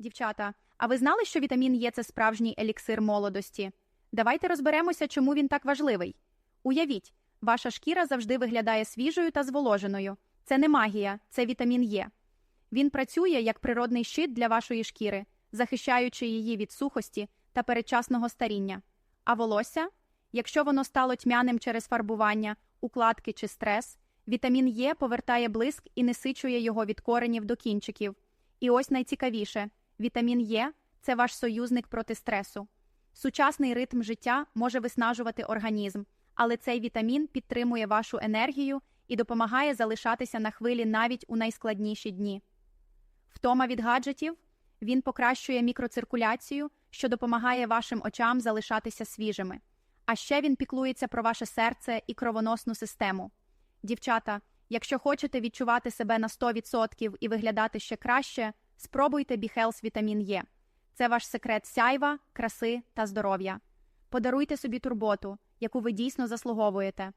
Дівчата, а ви знали, що вітамін Є це справжній еліксир молодості? Давайте розберемося, чому він так важливий. Уявіть, ваша шкіра завжди виглядає свіжою та зволоженою. Це не магія, це вітамін Є. Він працює як природний щит для вашої шкіри, захищаючи її від сухості та передчасного старіння. А волосся? Якщо воно стало тьмяним через фарбування, укладки чи стрес, вітамін Є повертає блиск і насичує його від коренів до кінчиків. І ось найцікавіше: вітамін Є це ваш союзник проти стресу. Сучасний ритм життя може виснажувати організм, але цей вітамін підтримує вашу енергію і допомагає залишатися на хвилі навіть у найскладніші дні. Втома від гаджетів він покращує мікроциркуляцію, що допомагає вашим очам залишатися свіжими. А ще він піклується про ваше серце і кровоносну систему. Дівчата, якщо хочете відчувати себе на 100% і виглядати ще краще, спробуйте Біхелс Вітамін Є. Це ваш секрет сяйва, краси та здоров'я. Подаруйте собі турботу, яку ви дійсно заслуговуєте.